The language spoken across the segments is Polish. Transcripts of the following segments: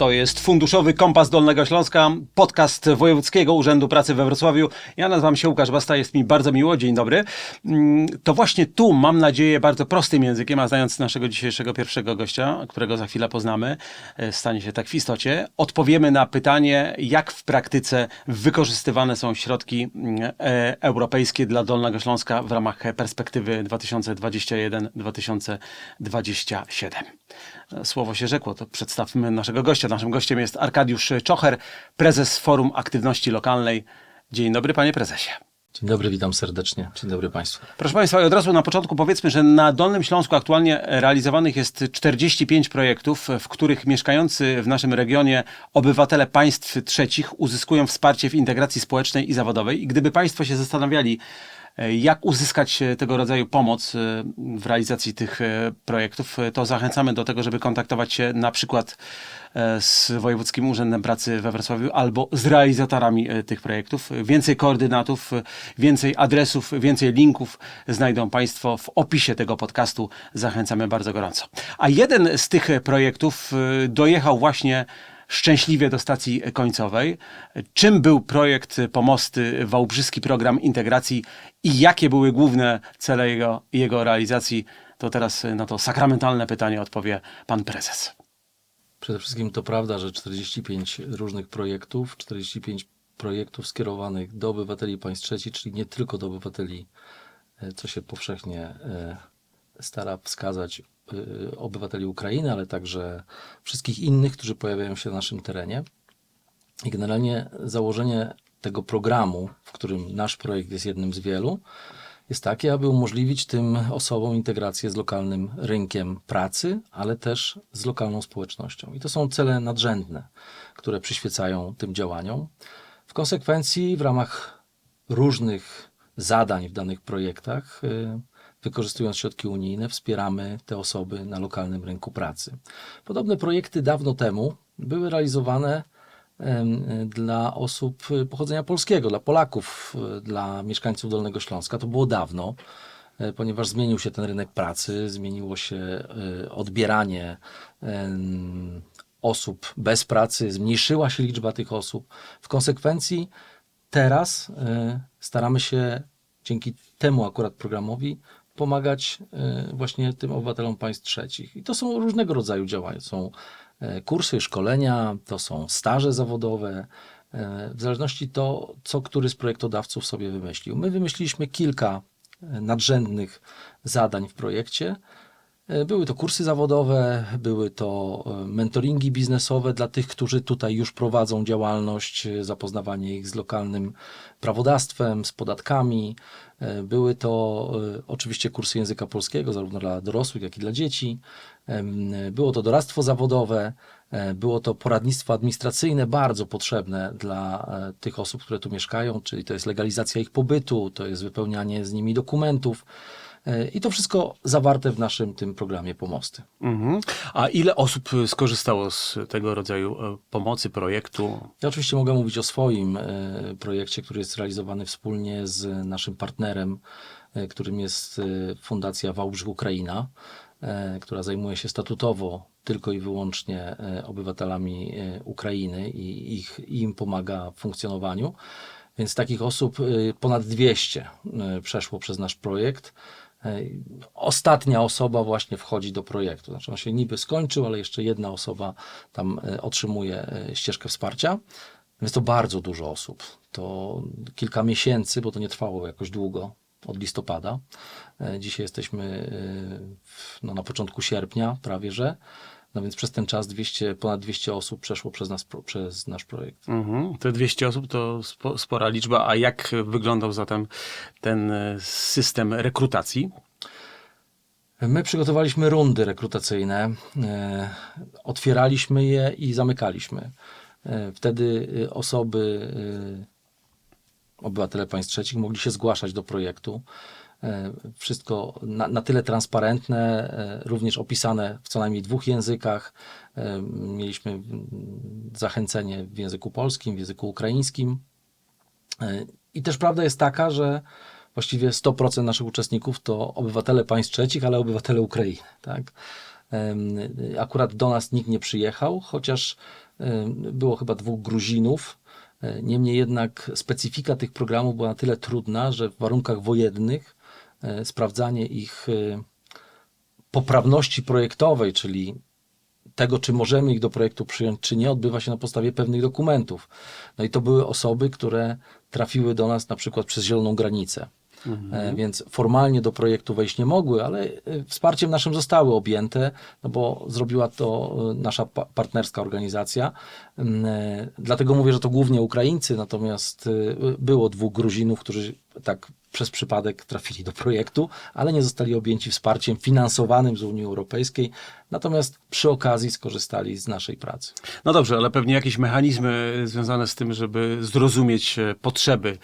To jest Funduszowy Kompas Dolnego Śląska, podcast Wojewódzkiego Urzędu Pracy we Wrocławiu. Ja nazywam się Łukasz Basta, jest mi bardzo miło, dzień dobry. Mm, To właśnie tu, mam nadzieję, bardzo prostym językiem, a znając naszego dzisiejszego pierwszego gościa, którego za chwilę poznamy, e, stanie się tak w istocie, odpowiemy na pytanie, jak w praktyce wykorzystywane są środki mm, e, europejskie dla Dolnego Śląska w ramach perspektywy 2021-2027. Słowo się rzekło, to przedstawmy naszego gościa. Naszym gościem jest Arkadiusz Czocher, prezes Forum Aktywności Lokalnej. Dzień dobry, panie prezesie. Dzień dobry, witam serdecznie. Dzień dobry Państwu. Proszę Państwa, i od razu na początku powiedzmy, że na Dolnym Śląsku aktualnie realizowanych jest 45 projektów, w których mieszkający w naszym regionie obywatele państw trzecich uzyskują wsparcie w integracji społecznej i zawodowej. I gdyby Państwo się zastanawiali, jak uzyskać e, tego rodzaju pomoc e, w realizacji tych e, projektów, e, to zachęcamy do tego, żeby kontaktować się na przykład e, z Wojewódzkim Urzędem Pracy we Wrocławiu albo z realizatorami e, tych projektów. Więcej koordynatów, e, więcej adresów, więcej linków znajdą Państwo w opisie tego podcastu. Zachęcamy bardzo gorąco. A jeden z tych e, projektów e, dojechał właśnie szczęśliwie do stacji końcowej. Czym był projekt Pomosty, Wałbrzyski Program Integracji i jakie były główne cele jego, jego realizacji? To teraz na to sakramentalne pytanie odpowie pan prezes. Przede wszystkim to prawda, że 45 różnych projektów, 45 projektów skierowanych do obywateli państw trzecich, czyli nie tylko do obywateli, e, co się powszechnie e, stara wskazać, e, obywateli Ukrainy, ale także wszystkich innych, którzy pojawiają się na naszym terenie. I generalnie założenie tego programu, w którym nasz projekt jest jednym z wielu, jest takie, aby umożliwić tym osobom integrację z lokalnym rynkiem pracy, ale też z lokalną społecznością. I to są cele nadrzędne, które przyświecają tym działaniom. W konsekwencji, w ramach różnych zadań w danych projektach, y, wykorzystując środki unijne, wspieramy te osoby na lokalnym rynku pracy. Podobne projekty dawno temu były realizowane dla osób pochodzenia polskiego, dla Polaków, dla mieszkańców Dolnego Śląska. To było dawno, e, ponieważ zmienił się ten rynek pracy, zmieniło się y, odbieranie osób bez pracy, zmniejszyła się liczba tych osób. W konsekwencji teraz y, staramy się dzięki temu akurat programowi pomagać y, właśnie tym obywatelom państw trzecich. I to są różnego rodzaju działania. Są e, kursy, szkolenia, to są staże zawodowe, e, w zależności to, co który z projektodawców sobie wymyślił. My wymyśliliśmy kilka e, nadrzędnych zadań w projekcie. E, Były to kursy zawodowe, były to e, mentoringi biznesowe dla tych, którzy tutaj już prowadzą działalność, e, zapoznawanie ich z lokalnym prawodawstwem, z podatkami. Były to oczywiście kursy języka polskiego, zarówno dla dorosłych, jak i dla dzieci. Było to doradztwo zawodowe, było to poradnictwo administracyjne, bardzo potrzebne dla tych osób, które tu mieszkają, czyli to jest legalizacja ich pobytu, to jest wypełnianie z nimi dokumentów. E, I to wszystko zawarte w naszym tym programie Pomosty. Mhm. A ile osób skorzystało z tego rodzaju e, pomocy, projektu? Ja oczywiście mogę mówić o swoim e, projekcie, który jest realizowany wspólnie z naszym partnerem, którym jest Fundacja Wałbrzych Ukraina, która zajmuje się statutowo tylko i wyłącznie obywatelami Ukrainy i ich, im pomaga w funkcjonowaniu. Więc takich osób ponad 200 e, przeszło przez nasz projekt. E, Ostatnia osoba właśnie wchodzi do projektu. Znaczy on się niby skończył, ale jeszcze jedna osoba tam e, otrzymuje e, ścieżkę wsparcia. Jest to bardzo dużo osób. To kilka miesięcy, bo to nie trwało jakoś długo, od listopada. Dzisiaj jesteśmy no, na początku sierpnia, prawie że. No więc przez ten czas 200, ponad 200 osób przeszło przez, nas, przez nasz projekt. Mhm. Te 200 osób to spo, spora liczba. A jak wyglądał zatem ten e, system rekrutacji? My przygotowaliśmy rundy rekrutacyjne, e, otwieraliśmy je i zamykaliśmy. E, wtedy osoby, obywatele państw trzecich mogli się zgłaszać do projektu. E, wszystko na, na tyle transparentne, e, również opisane w co najmniej dwóch językach. E, mieliśmy mm, zachęcenie w języku polskim, w języku ukraińskim. I też prawda jest taka, że właściwie 100% naszych uczestników to obywatele państw trzecich, ale obywatele Ukrainy. Tak? Akurat do nas nikt nie przyjechał, chociaż było chyba dwóch Gruzinów. Niemniej jednak specyfika tych programów była na tyle trudna, że w warunkach wojennych sprawdzanie ich e, poprawności projektowej, czyli tego, czy możemy ich do projektu przyjąć, czy nie, odbywa się na podstawie pewnych dokumentów. No i to były osoby, które trafiły do nas na przykład przez zieloną granicę. E, Więc formalnie do projektu wejść nie mogły, ale e, wsparciem naszym zostały objęte, no bo zrobiła to e, nasza pa- partnerska organizacja. Mm, e, Dlatego mówię, że to głównie Ukraińcy, natomiast e, było dwóch Gruzinów, którzy tak przez przypadek trafili do projektu, ale nie zostali objęci wsparciem finansowanym z Unii Europejskiej, natomiast przy okazji skorzystali z naszej pracy. No dobrze, ale pewnie jakieś mechanizmy związane z tym, żeby zrozumieć e, potrzeby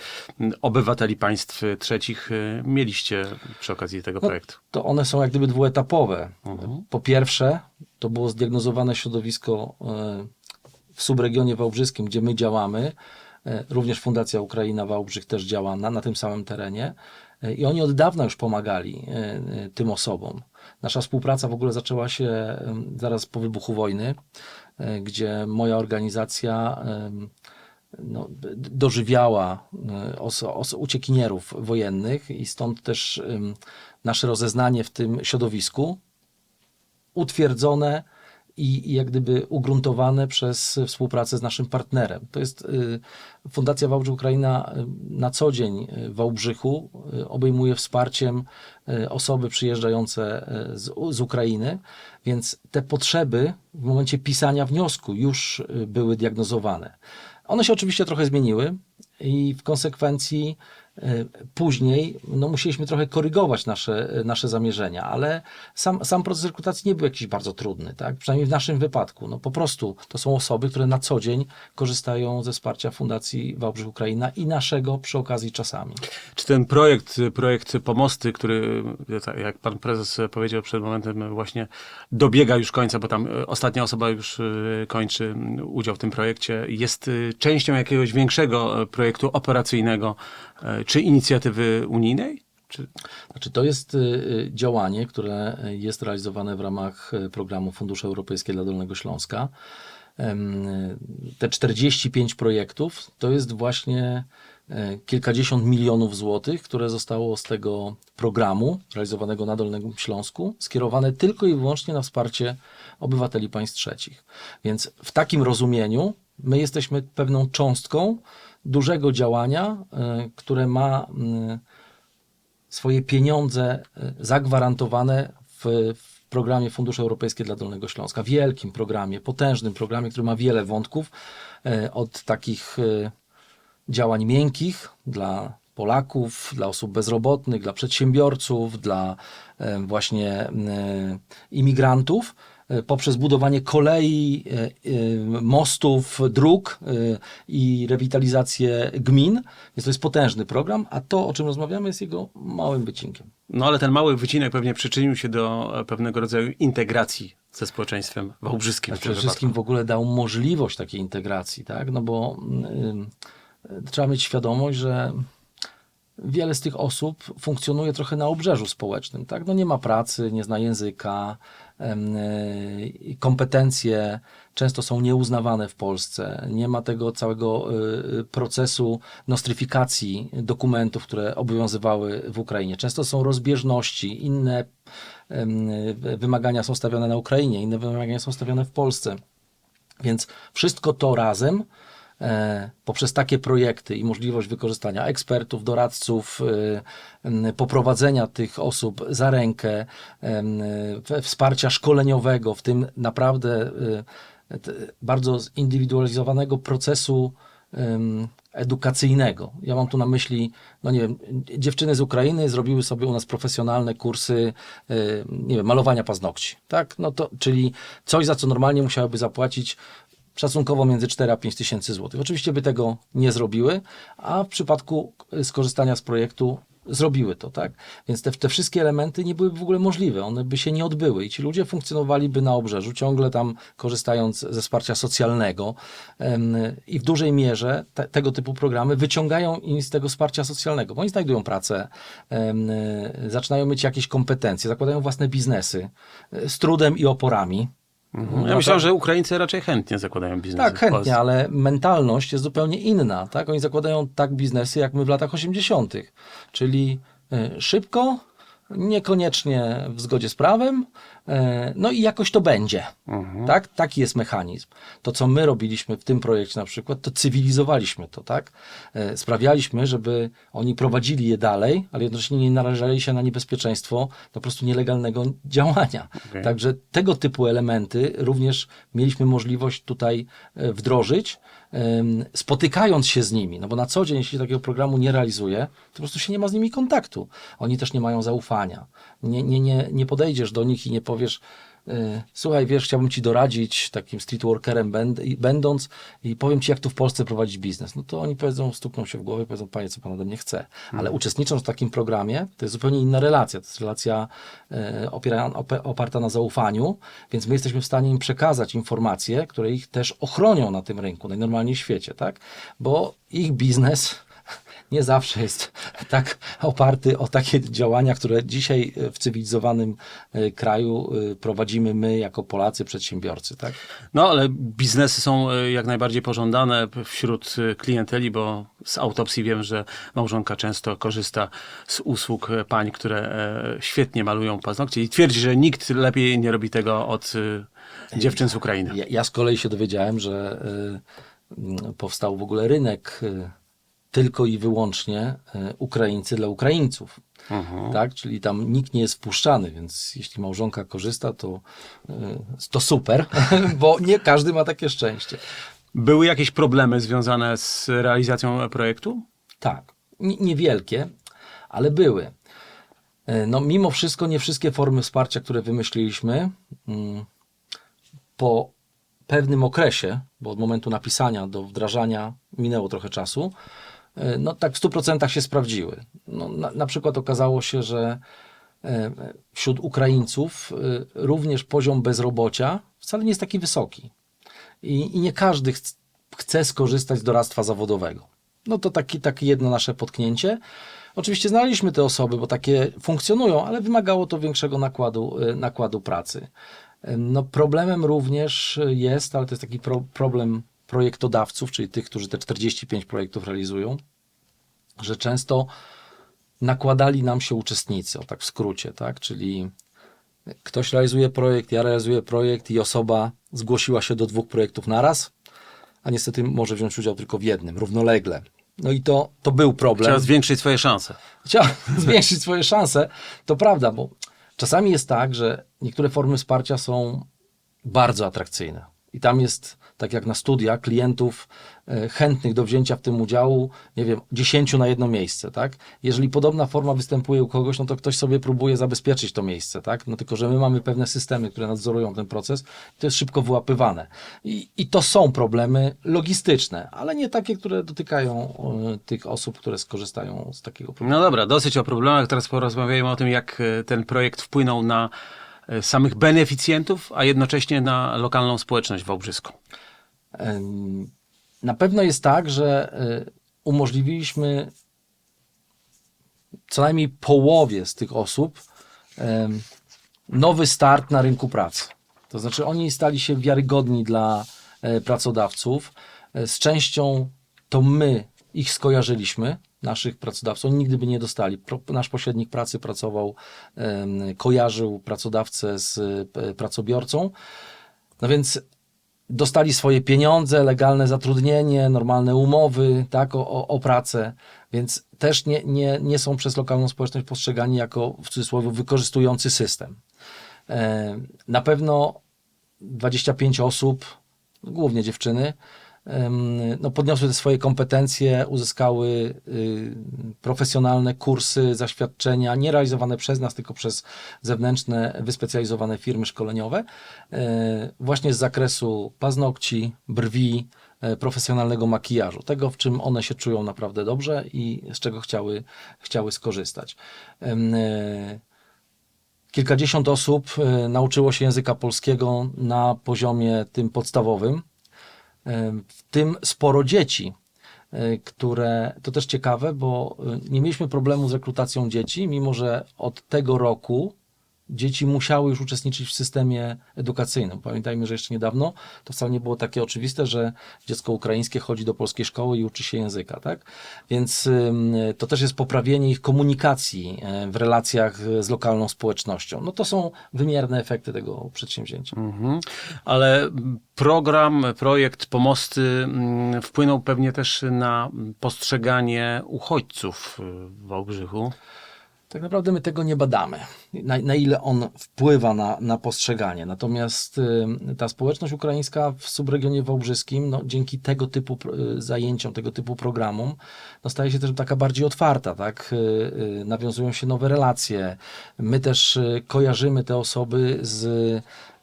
obywateli państw e, trzecich e, mieliście przy okazji tego No, projektu. To one są jak gdyby dwuetapowe. Mhm. Po pierwsze, to było zdiagnozowane środowisko w subregionie wałbrzyskim, gdzie my działamy. E, Również Fundacja Ukraina Wałbrzych też działa na, na tym samym terenie. E, I oni od dawna już pomagali e, tym osobom. Nasza współpraca w ogóle zaczęła się zaraz po wybuchu wojny, gdzie moja organizacja no, dożywiała oso, oso, uciekinierów wojennych i stąd też nasze rozeznanie w tym środowisku utwierdzone i, jak gdyby ugruntowane przez współpracę z naszym partnerem. To jest y, Fundacja Wałbrzych Ukraina y, na co dzień y, w Wałbrzychu obejmuje wsparciem osoby przyjeżdżające z, z Ukrainy, więc te potrzeby w momencie pisania wniosku już były diagnozowane. One się oczywiście trochę zmieniły i w konsekwencji później no, musieliśmy trochę korygować nasze, nasze zamierzenia, ale sam, sam proces rekrutacji nie był jakiś bardzo trudny, tak? przynajmniej w naszym wypadku. No, po prostu to są osoby, które na co dzień korzystają ze wsparcia Fundacji Wałbrzych Ukraina i naszego przy okazji czasami. Czy ten projekt, projekt Pomosty, który, tak jak pan prezes powiedział przed momentem, właśnie dobiega już końca, bo tam e, ostatnia osoba już e, kończy udział w tym projekcie, jest e, częścią jakiegoś większego e, projektu operacyjnego e, czy inicjatywy unijnej? Czy... Znaczy, to jest y, y, działanie, które jest realizowane w ramach y, programu Fundusze Europejskie dla Dolnego Śląska. Te 45 projektów to jest właśnie kilkadziesiąt milionów złotych, które zostało z tego programu realizowanego na Dolnym Śląsku skierowane tylko i wyłącznie na wsparcie obywateli państw trzecich. Więc w takim rozumieniu my jesteśmy pewną cząstką dużego działania, e, które ma swoje pieniądze e, zagwarantowane w, w programie Fundusze Europejskie dla Dolnego Śląska. Wielkim programie, potężnym programie, który ma wiele wątków, e, od takich działań miękkich dla Polaków, dla osób bezrobotnych, dla przedsiębiorców, dla właśnie imigrantów, poprzez budowanie kolei, e, e, mostów, dróg e, i rewitalizację gmin. Więc to jest potężny program, a to, o czym rozmawiamy, jest jego małym wycinkiem. No ale ten mały wycinek pewnie przyczynił się do e, pewnego rodzaju integracji ze społeczeństwem wałbrzyskim. Ale przede wszystkim w ogóle dał możliwość takiej integracji, tak? No bo ym, y, trzeba mieć świadomość, że wiele z tych osób funkcjonuje trochę na obrzeżu społecznym, tak? No nie ma pracy, nie zna języka, y, kompetencje często są nieuznawane w Polsce, nie ma tego całego y, procesu nostryfikacji dokumentów, które obowiązywały w Ukrainie. Często są rozbieżności, inne wymagania są stawiane na Ukrainie, inne wymagania są stawiane w Polsce. Więc wszystko to razem e, poprzez takie projekty i możliwość wykorzystania ekspertów, doradców, e, poprowadzenia tych osób za rękę, e, wsparcia szkoleniowego, w tym naprawdę e, bardzo zindywidualizowanego procesu edukacyjnego. Ja mam tu na myśli, no nie wiem, dziewczyny z Ukrainy zrobiły sobie u nas profesjonalne kursy, e, nie wiem, malowania paznokci, tak? No to, czyli coś, za co normalnie musiałyby zapłacić szacunkowo między 4 a 5 tysięcy złotych. Oczywiście by tego nie zrobiły, a w przypadku skorzystania z projektu zrobiły to, tak? Więc te, te wszystkie elementy nie byłyby w ogóle możliwe, one by się nie odbyły i ci ludzie funkcjonowaliby na obrzeżu, ciągle tam korzystając ze wsparcia socjalnego i w dużej mierze te, tego typu programy wyciągają im z tego wsparcia socjalnego, bo oni znajdują pracę, zaczynają mieć jakieś kompetencje, zakładają własne biznesy e, z trudem i oporami. Mhm. Ja myślałem, że Ukraińcy raczej chętnie zakładają biznes. Tak, chętnie, ale mentalność jest zupełnie inna. Tak? Oni zakładają tak biznesy, jak my w latach 80., czyli y, szybko, niekoniecznie w zgodzie z prawem, y, no i jakoś to będzie. Tak? Taki jest mechanizm. To, co my robiliśmy w tym projekcie na przykład, to cywilizowaliśmy to, tak? Y, Sprawialiśmy, żeby oni prowadzili je dalej, ale jednocześnie nie narażali się na niebezpieczeństwo po prostu nielegalnego działania. Okej. Także tego typu elementy również mieliśmy możliwość tutaj e, wdrożyć, spotykając się z nimi, no bo na co dzień, jeśli takiego programu nie realizuje, to po prostu się nie ma z nimi kontaktu. Oni też nie mają zaufania. Nie, nie, nie, nie podejdziesz do nich i nie powiesz, słuchaj, wiesz, chciałbym ci doradzić, takim streetworkerem będąc i powiem ci, jak tu w Polsce prowadzić biznes. No to oni powiedzą, stukną się w głowę powiedzą, panie, co pan ode mnie chce. Ale uczestnicząc w takim programie, to jest zupełnie inna relacja. To jest relacja e, opiera, oparta na zaufaniu, więc my jesteśmy w stanie im przekazać informacje, które ich też ochronią na tym rynku, najnormalniej w świecie, tak? Bo ich biznes nie zawsze jest tak oparty o takie działania, które dzisiaj e, w cywilizowanym e, kraju e, prowadzimy my jako Polacy, przedsiębiorcy, tak? No, ale biznesy są jak najbardziej pożądane wśród klienteli, bo z autopsji wiem, że małżonka często korzysta z usług pań, które świetnie malują paznokcie i twierdzi, że nikt lepiej nie robi tego od dziewczyn z Ukrainy. Ja, ja z kolei się dowiedziałem, że powstał w ogóle rynek tylko i wyłącznie y, Ukraińcy dla Ukraińców. Tak? Czyli tam nikt nie jest wpuszczany, więc jeśli małżonka korzysta, to, y, to super, bo nie każdy ma takie szczęście. Były jakieś problemy związane z realizacją projektu? Tak, niewielkie, ale były. E, No, mimo wszystko nie wszystkie formy wsparcia, które wymyśliliśmy, mm, po pewnym okresie, bo od momentu napisania do wdrażania minęło trochę czasu, e, no tak w 100% się sprawdziły. No, na, na przykład okazało się, że e, wśród Ukraińców e, również poziom bezrobocia wcale nie jest taki wysoki. I, i nie każdy chc- chce skorzystać z doradztwa zawodowego. No to taki, takie jedno nasze potknięcie. Oczywiście znaleźliśmy te osoby, bo takie funkcjonują, ale wymagało to większego nakładu, nakładu pracy. No problemem również jest, ale to jest taki pro, problem projektodawców, czyli tych, którzy te 45 projektów realizują, że często nakładali nam się uczestnicy, o tak w skrócie, tak? Czyli ktoś realizuje projekt, ja realizuję projekt i osoba zgłosiła się do dwóch projektów naraz, a niestety może wziąć udział tylko w jednym, równolegle. No i to, to był problem. Trzeba zwiększyć swoje szanse. Chciał zwiększyć swoje szanse, to prawda, bo czasami jest tak, że niektóre formy wsparcia są bardzo atrakcyjne. I tam jest, tak jak na studiach, klientów e, chętnych do wzięcia w tym udziału, nie wiem, 10 na jedno miejsce, tak? Jeżeli podobna forma występuje u kogoś, no to ktoś sobie próbuje zabezpieczyć to miejsce, tak? No tylko, że my mamy pewne systemy, które nadzorują ten proces, to jest szybko wyłapywane. I, i to są problemy logistyczne, ale nie takie, które dotykają e, tych osób, które skorzystają z takiego programu. No dobra, dosyć o problemach. Teraz porozmawiajmy o tym, jak e, ten projekt wpłynął na samych beneficjentów, a jednocześnie na lokalną społeczność wałbrzyską. Na pewno jest tak, że y, umożliwiliśmy co najmniej połowie z tych osób nowy start na rynku pracy. To znaczy oni stali się wiarygodni dla e, pracodawców. E, Z częścią to my ich skojarzyliśmy, naszych pracodawców. Oni nigdy by nie dostali. Nasz pośrednik pracy pracował, kojarzył pracodawcę z e, pracobiorcą. No więc dostali swoje pieniądze, legalne zatrudnienie, normalne umowy tak, o, o, o pracę, więc też nie, nie, nie są przez lokalną społeczność postrzegani jako w cudzysłowie wykorzystujący system. E, na pewno 25 osób, głównie dziewczyny, no, podniosły swoje kompetencje, uzyskały y, profesjonalne kursy, zaświadczenia, nie realizowane przez nas, tylko przez zewnętrzne, wyspecjalizowane firmy szkoleniowe, e, właśnie z zakresu paznokci, brwi, e, profesjonalnego makijażu, tego w czym one się czują naprawdę dobrze i z czego chciały, chciały skorzystać. E, Kilkadziesiąt osób nauczyło się języka polskiego na poziomie tym podstawowym, w tym sporo dzieci, e, które to też ciekawe, bo e, nie mieliśmy problemu z rekrutacją dzieci, mimo że od tego roku dzieci musiały już uczestniczyć w systemie edukacyjnym. Pamiętajmy, że jeszcze niedawno to wcale nie było takie oczywiste, że dziecko ukraińskie chodzi do polskiej szkoły i uczy się języka, tak? Więc to też jest poprawienie ich komunikacji e, w relacjach z lokalną społecznością. No to są wymierne efekty tego przedsięwzięcia. Mhm. Ale program, projekt Pomosty mm, wpłynął pewnie też na postrzeganie uchodźców w Wałbrzychu. Tak naprawdę my tego nie badamy, na, na ile on wpływa na, na postrzeganie. Natomiast y, ta społeczność ukraińska w subregionie wałbrzyskim, no, dzięki tego typu y, zajęciom, tego typu programom, no, staje się też taka bardziej otwarta, tak? Y, y, nawiązują się nowe relacje. My też y, kojarzymy te osoby z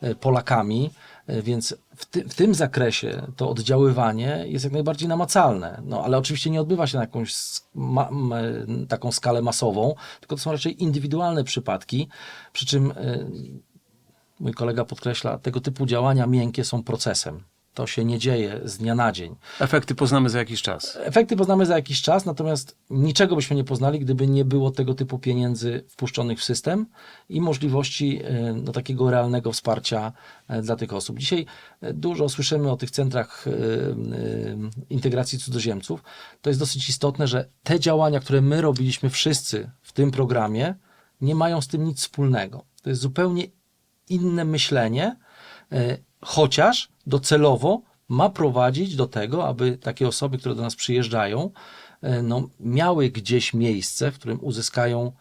y, Polakami, więc w, ty, w tym zakresie to oddziaływanie jest jak najbardziej namacalne. No, ale oczywiście nie odbywa się na jakąś s- ma, m, taką skalę masową, tylko to są raczej indywidualne przypadki, przy czym y, mój kolega podkreśla, tego typu działania miękkie są procesem. To się nie dzieje z dnia na dzień. Efekty poznamy za jakiś czas. Efekty poznamy za jakiś czas, natomiast niczego byśmy nie poznali, gdyby nie było tego typu pieniędzy wpuszczonych w system i możliwości e, no, takiego realnego wsparcia e, dla tych osób. Dzisiaj e, dużo słyszymy o tych centrach integracji cudzoziemców. To jest dosyć istotne, że te działania, które my robiliśmy wszyscy w tym programie, nie mają z tym nic wspólnego. To jest zupełnie inne myślenie, chociaż docelowo ma prowadzić do tego, aby takie osoby, które do nas przyjeżdżają, e, no, miały gdzieś miejsce, w którym uzyskają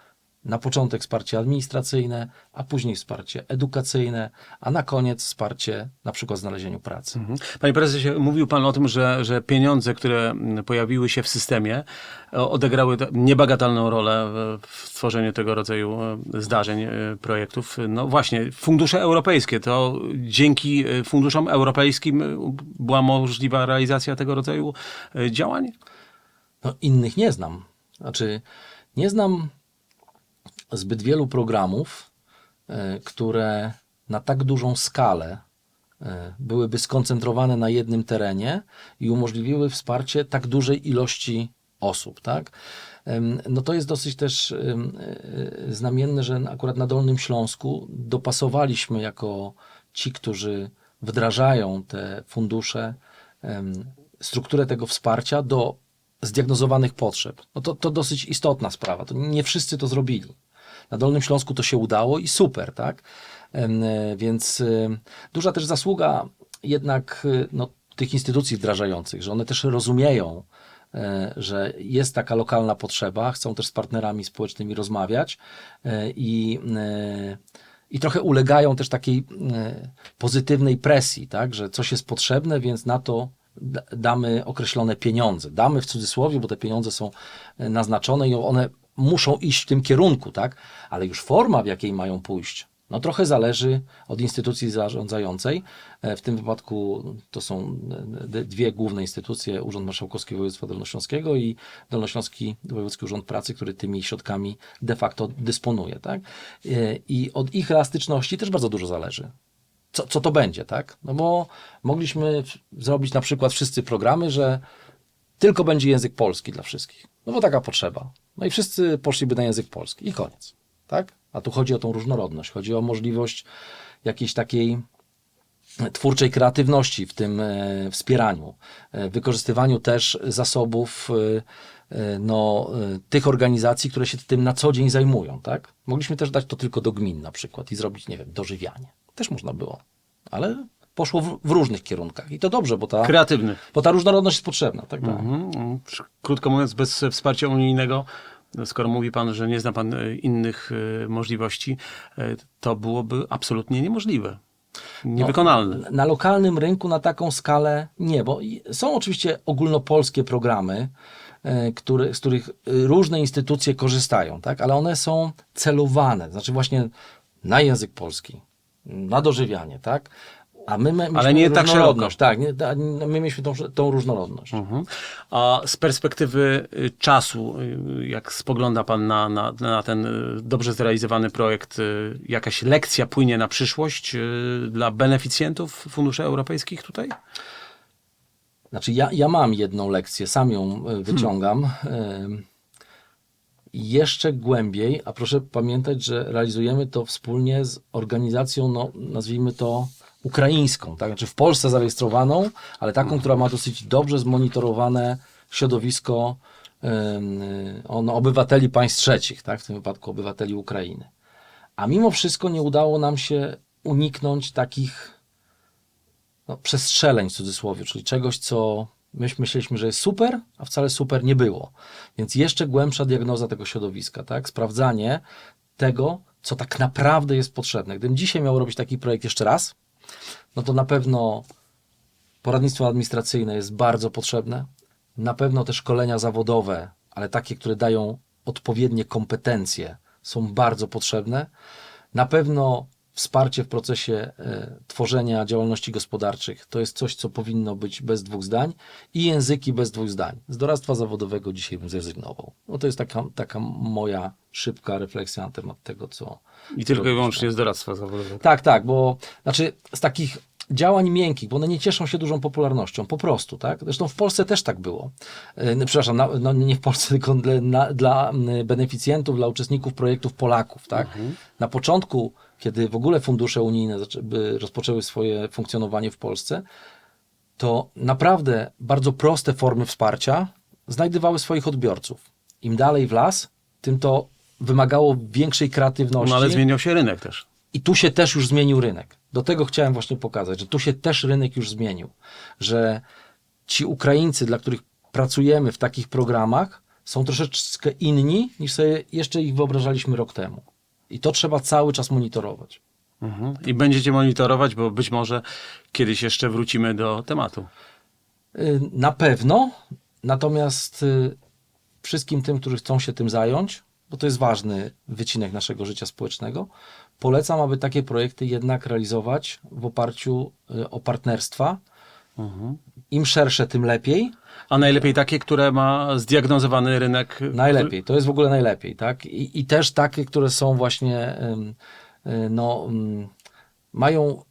na początek wsparcie administracyjne, a później wsparcie edukacyjne, a na koniec wsparcie na przykład znalezieniu pracy. Mhm. Panie prezesie, mówił pan o tym, że, że pieniądze, które pojawiły się w systemie, o- odegrały niebagatelną rolę w- tworzeniu tego rodzaju e, zdarzeń, e, projektów. No właśnie, fundusze europejskie, to dzięki e, funduszom europejskim e, była możliwa realizacja tego rodzaju e, działań? No, innych nie znam. Znaczy, nie znam zbyt wielu programów, e, które na tak dużą skalę e, byłyby skoncentrowane na jednym terenie i umożliwiły wsparcie tak dużej ilości osób, tak? No to jest dosyć też e, znamienne, że akurat na Dolnym Śląsku dopasowaliśmy jako ci, którzy wdrażają te fundusze, strukturę tego wsparcia do zdiagnozowanych potrzeb. No to, to dosyć istotna sprawa. To nie wszyscy to zrobili. Na Dolnym Śląsku to się udało i super, tak? E, Więc e, duża też zasługa jednak e, no, tych instytucji wdrażających, że one też rozumieją, że jest taka lokalna potrzeba, chcą też z partnerami społecznymi rozmawiać i, i trochę ulegają też takiej pozytywnej presji, tak, że coś jest potrzebne, więc na to da- damy określone pieniądze. Damy w cudzysłowie, bo te pieniądze są naznaczone i one muszą iść w tym kierunku, tak? Ale już forma, w jakiej mają pójść, no trochę zależy od instytucji zarządzającej. E, W tym wypadku to są e, dwie główne instytucje, Urząd Marszałkowski Województwa Dolnośląskiego i Dolnośląski Wojewódzki Urząd Pracy, który tymi środkami de facto dysponuje, tak? E, I od ich elastyczności też bardzo dużo zależy co, co to będzie, tak? No bo mogliśmy zrobić na przykład wszyscy programy, że tylko będzie język polski dla wszystkich. No bo taka potrzeba. No i wszyscy poszliby na język polski i koniec, tak? A tu chodzi o tą różnorodność, chodzi o możliwość jakiejś takiej twórczej kreatywności w tym e, wspieraniu, e, wykorzystywaniu też zasobów e, no, tych organizacji, które się tym na co dzień zajmują, tak? Mogliśmy też dać to tylko do gmin na przykład i zrobić, nie wiem, dożywianie. Też można było, ale poszło w, w różnych kierunkach i to dobrze, bo ta, Kreatywnych. bo ta różnorodność jest potrzebna, tak? tak. Mhm. Krótko mówiąc, bez wsparcia unijnego, skoro mówi pan, że nie zna pan e, innych e, możliwości, e, to byłoby absolutnie niemożliwe. Niewykonalne. Na lokalnym rynku na taką skalę nie, bo są oczywiście ogólnopolskie programy, e, które, z których e, różne instytucje korzystają, tak? ale one są celowane, znaczy właśnie na język polski, na dożywianie, tak? A my, Ale nie tak różnorodność. Tak, nie, ta- my mieliśmy tą, tą różnorodność. Mhm. A z perspektywy y, czasu, y, jak spogląda Pan na, na, na ten y, dobrze zrealizowany projekt, jakaś lekcja płynie na przyszłość dla beneficjentów funduszy europejskich tutaj? Znaczy, ja, ja mam jedną lekcję, sam ją e, wyciągam. Em, Jeszcze głębiej, a proszę pamiętać, że realizujemy to wspólnie z organizacją, no, nazwijmy to ukraińską, tak? Znaczy w Polsce zarejestrowaną, ale taką, która ma dosyć dobrze zmonitorowane środowisko y, ono, obywateli państw trzecich, tak? w tym wypadku obywateli Ukrainy. A mimo wszystko nie udało nam się uniknąć takich no, przestrzeleń w cudzysłowie, czyli czegoś, co myśmy myśleliśmy, że jest super, a wcale super nie było. Więc jeszcze głębsza diagnoza tego środowiska, tak? Sprawdzanie tego, co tak naprawdę jest potrzebne. Gdybym dzisiaj miał robić taki projekt jeszcze raz, no to na pewno poradnictwo administracyjne jest bardzo potrzebne. Na pewno te szkolenia zawodowe, ale takie, które dają odpowiednie kompetencje, są bardzo potrzebne. Na pewno wsparcie w procesie e, tworzenia działalności gospodarczych to jest coś, co powinno być bez dwóch zdań i języki bez dwóch zdań. Z doradztwa zawodowego dzisiaj bym zrezygnował. No to jest taka, taka moja szybka refleksja na temat tego, co. I tylko i wyłącznie z doradztwa zawodowego. tak, tak, bo znaczy z takich działań miękkich, bo one nie cieszą się dużą popularnością, po prostu, tak? Zresztą w Polsce też tak było. E, no, przepraszam, na, no, nie w Polsce, tylko dla, na, dla beneficjentów, dla uczestników projektów Polaków, tak? Na początku, kiedy w ogóle fundusze unijne rozpoczęły swoje funkcjonowanie w Polsce, to naprawdę bardzo proste formy wsparcia znajdowały swoich odbiorców. Im dalej w las, tym to wymagało większej kreatywności. No ale zmieniał się rynek też. I tu się też już zmienił rynek. Do tego chciałem właśnie pokazać, że tu się też rynek już zmienił. Że ci Ukraińcy, dla których pracujemy w takich programach, są troszeczkę inni niż sobie jeszcze ich wyobrażaliśmy rok temu. I to trzeba cały czas monitorować. Mhm. I będziecie monitorować, bo być może kiedyś jeszcze wrócimy do tematu. Y, Na pewno, natomiast y, wszystkim tym, którzy chcą się tym zająć, bo to jest ważny wycinek naszego życia społecznego, polecam, aby takie projekty jednak realizować w oparciu y, o partnerstwa. Im szersze, tym lepiej. A najlepiej takie, które ma zdiagnozowany rynek. Najlepiej, to jest w ogóle najlepiej, tak? I, i też takie, które są właśnie, y, no, mają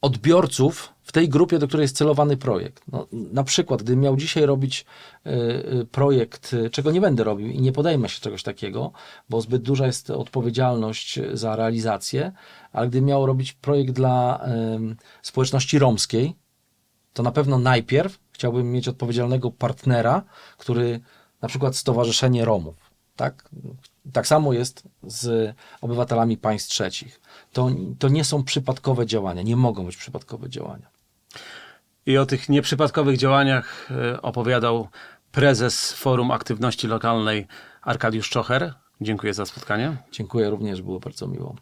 odbiorców w tej grupie, do której jest celowany projekt. No, na przykład, gdybym miał dzisiaj robić y, y, projekt, y, czego nie będę robił i nie podejmę się czegoś takiego, bo zbyt duża jest odpowiedzialność za realizację, ale gdybym miał robić projekt dla ym, społeczności romskiej, to na pewno najpierw chciałbym mieć odpowiedzialnego partnera, który na przykład Stowarzyszenie Romów, tak? Tak samo jest z obywatelami państw trzecich. To, to nie są przypadkowe działania, nie mogą być przypadkowe działania. I o tych nieprzypadkowych działaniach e, opowiadał prezes Forum Aktywności Lokalnej Arkadiusz Czocher. Dziękuję za spotkanie. Dziękuję również, było bardzo miło.